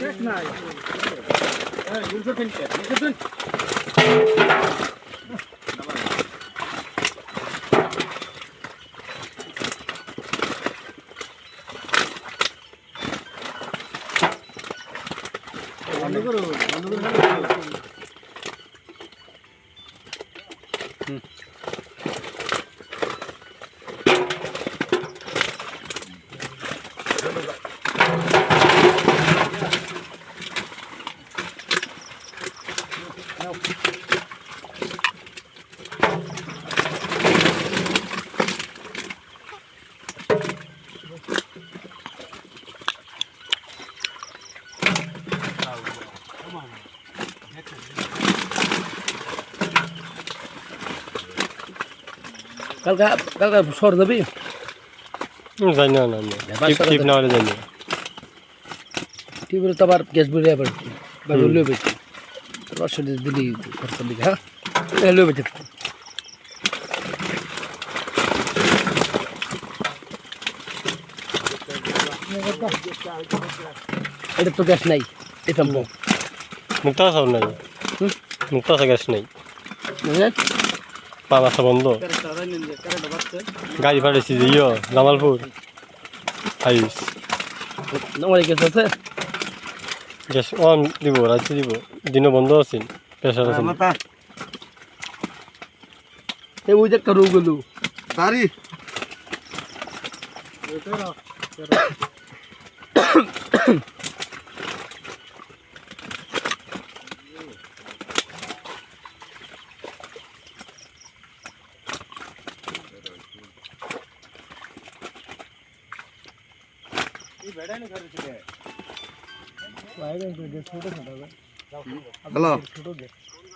শেষ নাই হ্যাঁ দুশো টেনকে দুশো টেন Thank you. কালকা কালকা সর যাবি জানি না না আমি বাসার টিপ টিপ না হলে জানি না। টিভিতে তো আবার গ্যাস বিল আবার বাবু লয়ে রস দিলি খরচ দিকে হ্যাঁ? লয়ে বেটি এটা তো গ্যাস নাই এটা মুক্তা সব নাই? মুক্তা গ্যাস নাই। পা বাসা বন্ধ। গাড়ি পাঠাইছি যে ইয় জামালপুর। আইস আমার গ্যাস আছে? গ্যাস অন দিব রাত্রে দিব দিনও বন্ধ আছিল প্রেশার আছিল এই ওই যে একটা রোগ গেল তারি হ্যালো?